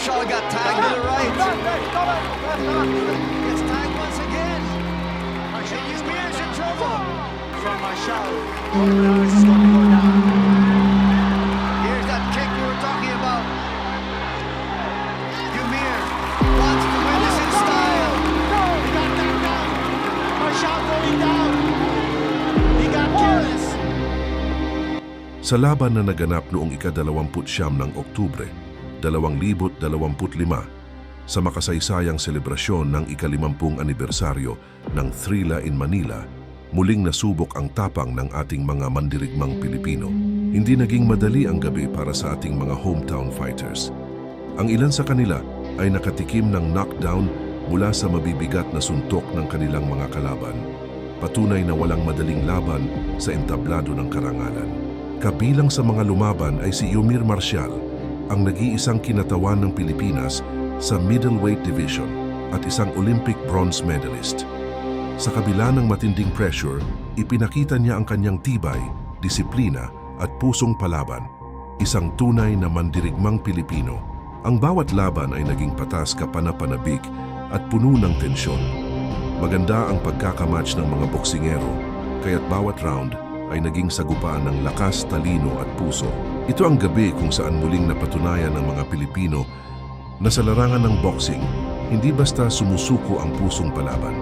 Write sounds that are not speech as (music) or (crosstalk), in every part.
Marshall got tagged to the right. Gets tagged once again. And Yumir's in trouble. From Marshall. Colmenares is going to go down. Here's that kick we were talking about. Ymir wants to win this in style. He got knocked down. Marshall going down. He got careless. Sa laban na naganap noong ika-29 ng Oktubre, 2025, sa makasaysayang selebrasyon ng ikalimampung anibersaryo ng Thrilla in Manila, muling nasubok ang tapang ng ating mga mandirigmang Pilipino. Hindi naging madali ang gabi para sa ating mga hometown fighters. Ang ilan sa kanila ay nakatikim ng knockdown mula sa mabibigat na suntok ng kanilang mga kalaban. Patunay na walang madaling laban sa entablado ng karangalan. Kabilang sa mga lumaban ay si Yumir Marcial, ang nag-iisang kinatawan ng Pilipinas sa middleweight division at isang Olympic bronze medalist. Sa kabila ng matinding pressure, ipinakita niya ang kanyang tibay, disiplina at pusong palaban. Isang tunay na mandirigmang Pilipino. Ang bawat laban ay naging patas kapanapanabik at puno ng tensyon. Maganda ang pagkakamatch ng mga boksingero, kaya't bawat round ay naging sagupaan ng lakas, talino at puso. Ito ang gabi kung saan muling napatunayan ng mga Pilipino na sa larangan ng boxing, hindi basta sumusuko ang pusong palaban.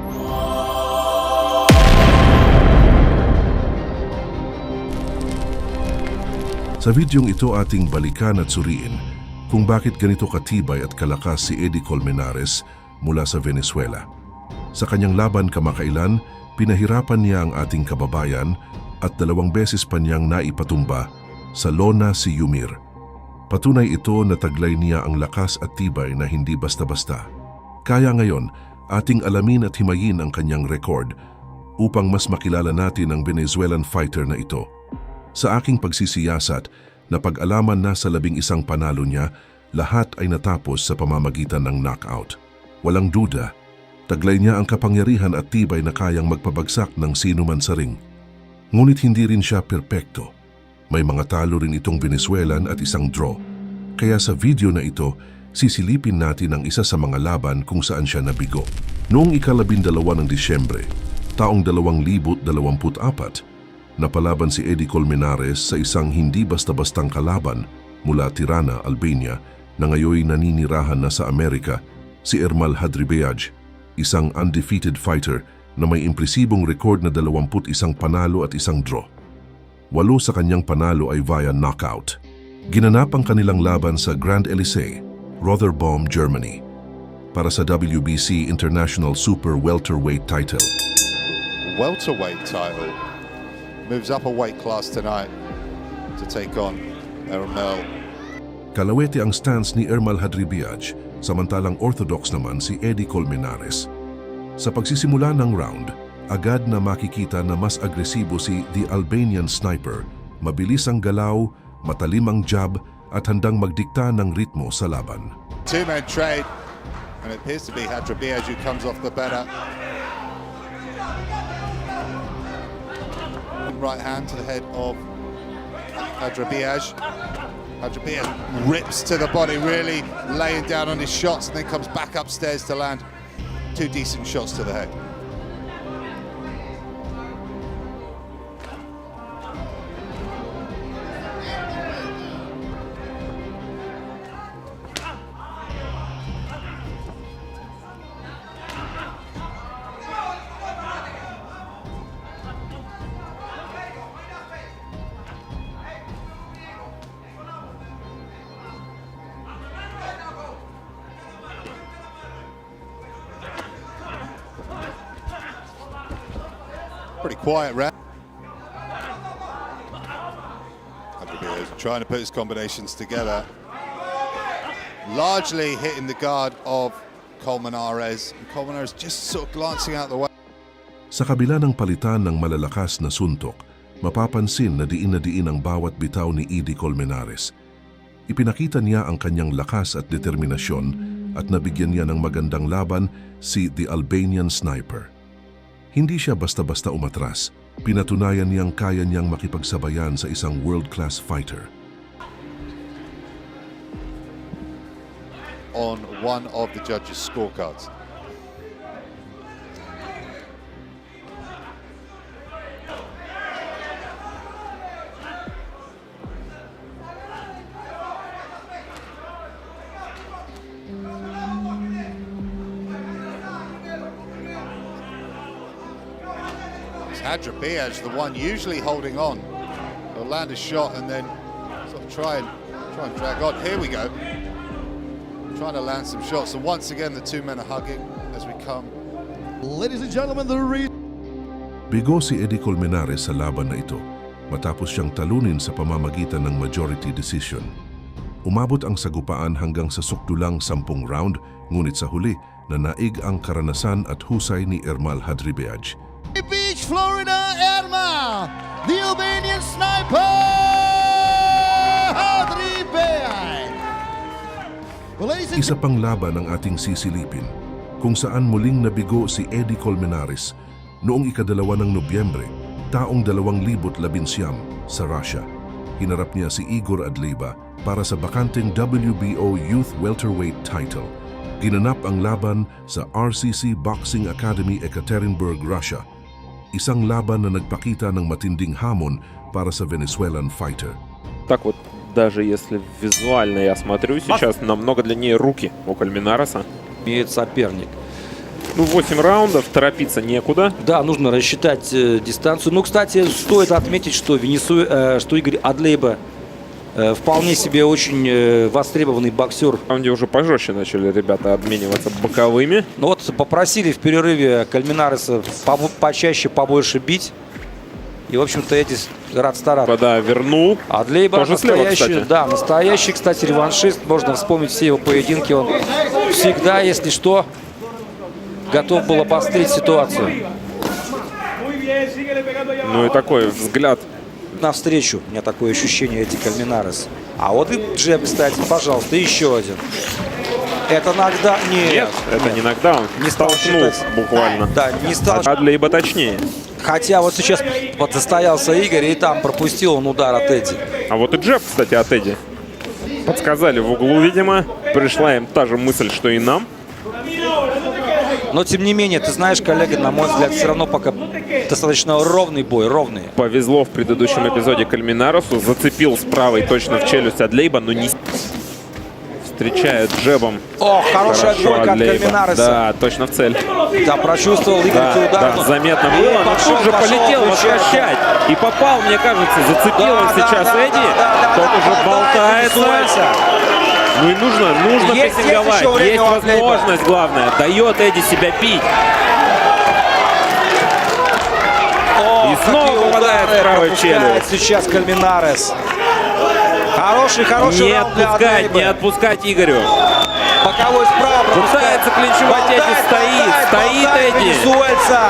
Sa videong ito ating balikan at suriin kung bakit ganito katibay at kalakas si Eddie Colmenares mula sa Venezuela. Sa kanyang laban kamakailan, pinahirapan niya ang ating kababayan at dalawang beses pa niyang naipatumba sa lona si Yumir. Patunay ito na taglay niya ang lakas at tibay na hindi basta-basta. Kaya ngayon, ating alamin at himayin ang kanyang record upang mas makilala natin ang Venezuelan fighter na ito. Sa aking pagsisiyasat na pag-alaman na sa labing isang panalo niya, lahat ay natapos sa pamamagitan ng knockout. Walang duda, taglay niya ang kapangyarihan at tibay na kayang magpabagsak ng sino man sa ring. Ngunit hindi rin siya perpekto. May mga talo rin itong Venezuelan at isang draw. Kaya sa video na ito, sisilipin natin ang isa sa mga laban kung saan siya nabigo. Noong ikalabindalawa ng Disyembre, taong 2024, napalaban si Eddie Colmenares sa isang hindi basta-bastang kalaban mula Tirana, Albania, na ngayoy naninirahan na sa Amerika, si Ermal Hadribeaj, isang undefeated fighter na may impresibong record na 21 panalo at isang draw. Walo sa kanyang panalo ay via knockout. Ginanap ang kanilang laban sa Grand Elysee, Rotherbaum, Germany, para sa WBC International Super Welterweight title. welterweight title. Moves up a weight class tonight to take on Ermel. Kalawete ang stance ni Ermal Hadribiaj, samantalang orthodox naman si Eddie Colmenares. Sa pagsisimula ng round, agad na makikita na mas agresibo si The Albanian Sniper, mabilis ang galaw, matalim ang jab at handang magdikta ng ritmo sa laban. Two men trade, and it appears to be Hadrabiaj who comes off the better. Right hand to the head of Hadrabiaj. Hadrabiaj rips to the body, really laying down on his shots, and then comes back upstairs to land two decent shots to the head. Pretty quiet round. Trying to put his combinations together. Largely hitting the guard of Colmenares. Colmenares just sort of glancing out the way. Sa kabila ng palitan ng malalakas na suntok, mapapansin na diin na diin ang bawat bitaw ni Eddie Colmenares. Ipinakita niya ang kanyang lakas at determinasyon at nabigyan niya ng magandang laban si The Albanian Sniper. Hindi siya basta-basta umatras. Pinatunayan niyang kaya niyang makipagsabayan sa isang world-class fighter. on one of the judges' scorecards. It's Hadra Biaj, the one usually holding on. He'll land a shot and then sort of try and try and drag on. Here we go. Trying to land some shots. And once again, the two men are hugging as we come. Ladies and gentlemen, the re- Bigo si Eddie Colmenares sa laban na ito matapos siyang talunin sa pamamagitan ng majority decision. Umabot ang sagupaan hanggang sa sukdulang sampung round, ngunit sa huli, nanaig ang karanasan at husay ni Ermal Hadribeaj. Beach, Florida, Erma, the Albanian sniper, Hadri and Isa pang laban ang ating sisilipin kung saan muling nabigo si Eddie Colmenares noong ikadalawa ng Nobyembre, taong 2011 sa Russia. Hinarap niya si Igor Adleba para sa bakanteng WBO Youth Welterweight title. Ginanap ang laban sa RCC Boxing Academy Ekaterinburg, Russia. Isang laban na nagpakita ng matinding hamon para sa Venezuelan fighter. Так вот, даже если визуально я смотрю, сейчас намного длиннее руки у Кальминареса. имеет соперник. Ну, 8 раундов, торопиться некуда. Да, нужно рассчитать э, дистанцию. Ну, кстати, стоит отметить, что, Венесу... э, что Игорь Адлейба вполне себе очень э, востребованный боксер. В раунде уже пожестче начали ребята обмениваться боковыми. Но вот попросили в перерыве Кальминареса побо- почаще, побольше бить. И, в общем-то, Эдди рад стараться. Да, вернул. Адлейба Тоже слева, настоящий, кстати. да, настоящий, кстати, реваншист. Можно вспомнить все его поединки. Он всегда, если что, готов был обострить ситуацию. Ну и такой взгляд. Навстречу. У меня такое ощущение, эти Кальминарес. А вот и джеб, кстати, пожалуйста, еще один. Это нокда... Нет, Нет, это не нокдаун. Не стал считать. буквально. Да, не стал. А Длейба точнее. Хотя вот сейчас вот состоялся Игорь, и там пропустил он удар от Эдди. А вот и джеб, кстати, от Эдди. Подсказали в углу, видимо. Пришла им та же мысль, что и нам. Но, тем не менее, ты знаешь, коллега, на мой взгляд, все равно пока достаточно ровный бой, ровный. Повезло в предыдущем эпизоде Кальминаресу. Зацепил с правой точно в челюсть Адлейба, но не... Встречает джебом. О, хорошая двойка от. Кальминареса. Да, точно в цель. Да, прочувствовал Игорь Да, эти удары. да, заметно было, но тут же полетел возвращать. И попал, мне кажется, зацепил Да, он да, сейчас да, Эдди. да, да, Тот да, уже да, болтается. вызывается. Ну и нужно, нужно Есть, есть прессинговать. еще время Есть возможность, главное. Дает Эдди себя бить. О, И снова попадает в правую челюсть. сейчас Кальминарес. Хороший, хороший Не отпускать, не отпускать Игорю. Боковой справа. Пытается клинчевать Эдди, стоит, болтает, стоит болтает Эдди. венесуэльца.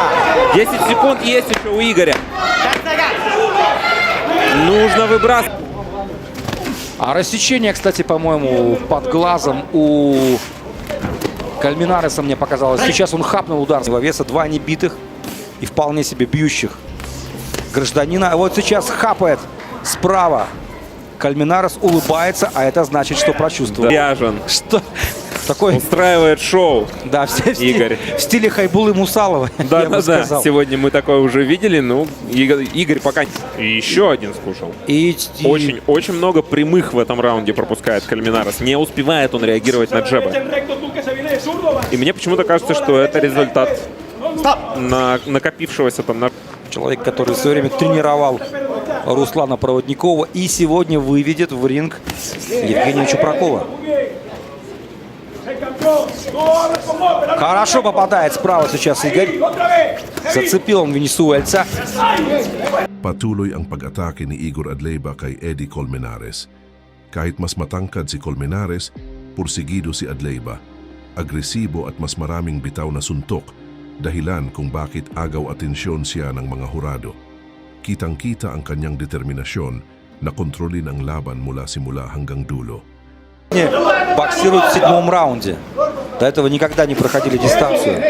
10 секунд есть еще у Игоря. Нужно выбрасывать. А рассечение, кстати, по-моему, под глазом у Кальминареса мне показалось. Сейчас он хапнул удар своего веса. Два небитых и вполне себе бьющих гражданина. А вот сейчас хапает справа. Кальминарес улыбается, а это значит, что прочувствовал. Ряжен. Что? Такой, Устраивает шоу. да, в стиле, Игорь. в стиле Хайбулы Мусалова, Да, (laughs) я да, бы да. сказал. Сегодня мы такое уже видели. Ну, Игорь, Игорь пока еще один скушал. И, Очень, очень много прямых в этом раунде пропускает Кальминарес. Не успевает он реагировать на джебы. И мне почему-то кажется, что это результат на, накопившегося там на... человек, который в свое время тренировал Руслана Проводникова и сегодня выведет в ринг Евгения Чупракова. Хорошо попадает справа сейчас Игорь. Зацепил он венесуэльца. Patuloy ang pag-atake ni Igor Adleba kay Eddie Colmenares. Kahit mas matangkad si Colmenares, pursigido si Adleba. Agresibo at mas maraming bitaw na suntok, dahilan kung bakit agaw atensyon siya ng mga hurado. Kitang-kita ang kanyang determinasyon na kontrolin ang laban mula simula hanggang dulo. Боксируют в седьмом раунде. До этого никогда не проходили дистанцию.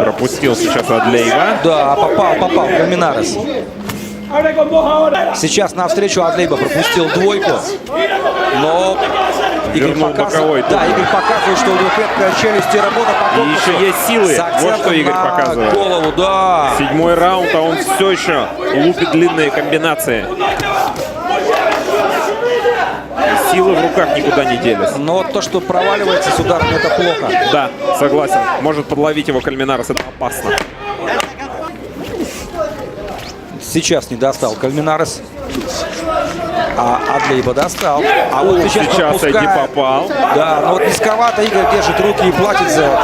Пропустил сейчас Адлейва. Да, попал, попал Кальминарес. Сейчас навстречу Адлейба пропустил двойку. Но Вернул боковой да. Игорь показывает, что у него крепкая челюсть и работа по И еще есть силы. Вот что Игорь показывает. голову, да. Седьмой раунд, а он все еще лупит длинные комбинации. Силы в руках никуда не делись. Но вот то, что проваливается с ударом, это плохо. Да, согласен. Может подловить его Кальминарес, это опасно. Сейчас не достал Кальминарес. А Адлейба достал. А вот сейчас, Сейчас Эдди пропускает. попал. Да, но вот низковато Игорь держит руки и платит за это.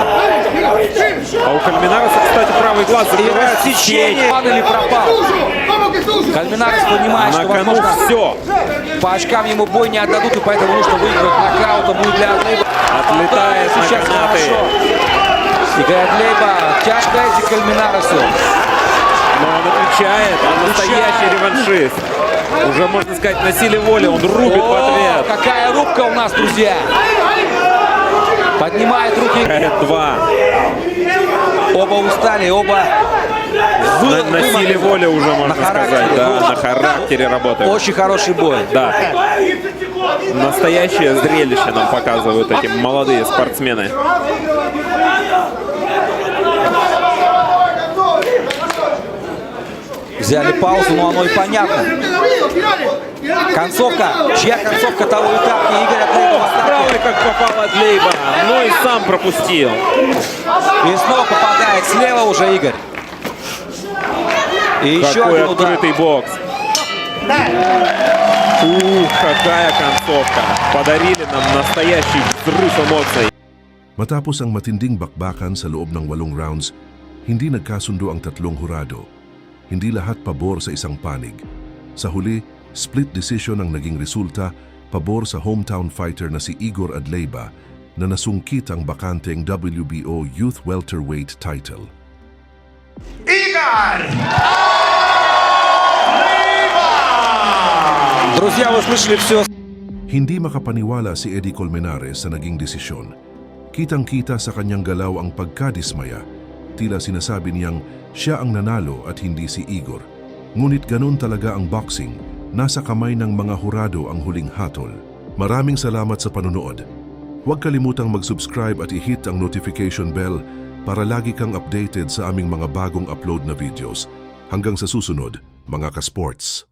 А у Кальминареса, кстати, правый глаз закрывает рассечение. Пан или пропал. Кальминарес понимает, На что, возможно, все. по очкам ему бой не отдадут, и поэтому нужно выиграть нокаутом. Будет для Адлейба. Отлетает сейчас канаты. хорошо. Игорь Адлейба тяжко эти Кальминаресу. Но он отвечает. Он настоящий реваншист. Уже, можно сказать, на силе воли. Он рубит в О, ответ. какая рубка у нас, друзья. Поднимает руки. Два. Оба устали, оба На, на силе воли уже, можно На сказать. Да, на характере работает. Очень хороший бой. Да. Настоящее зрелище нам показывают эти молодые спортсмены. Взяли паузу, но оно и понятно. Концовка. Чья концовка того этапа? Игорь атаке. Правый как попал от Лейба. Ну и сам пропустил. И снова попадает слева уже Игорь. И еще Какой один удар. открытый бокс. Ух, какая концовка. Подарили нам настоящий взрыв эмоций. Matapos ang matinding bakbakan sa loob ng walong rounds, hindi nagkasundo ang tatlong hurado. Hindi lahat pabor sa isang panig. Sa huli, split decision ang naging resulta pabor sa hometown fighter na si Igor Adleyba na nasungkit ang bakanteng WBO Youth Welterweight title. Друзья, вы слышали все. Hindi makapaniwala si Eddie Colmenares sa naging desisyon. Kitang-kita sa kanyang galaw ang pagkadismaya. Tila sinasabi niyang siya ang nanalo at hindi si Igor. Ngunit ganun talaga ang boxing. Nasa kamay ng mga hurado ang huling hatol. Maraming salamat sa panunood. Huwag kalimutang mag-subscribe at i-hit ang notification bell para lagi kang updated sa aming mga bagong upload na videos. Hanggang sa susunod, mga ka-sports.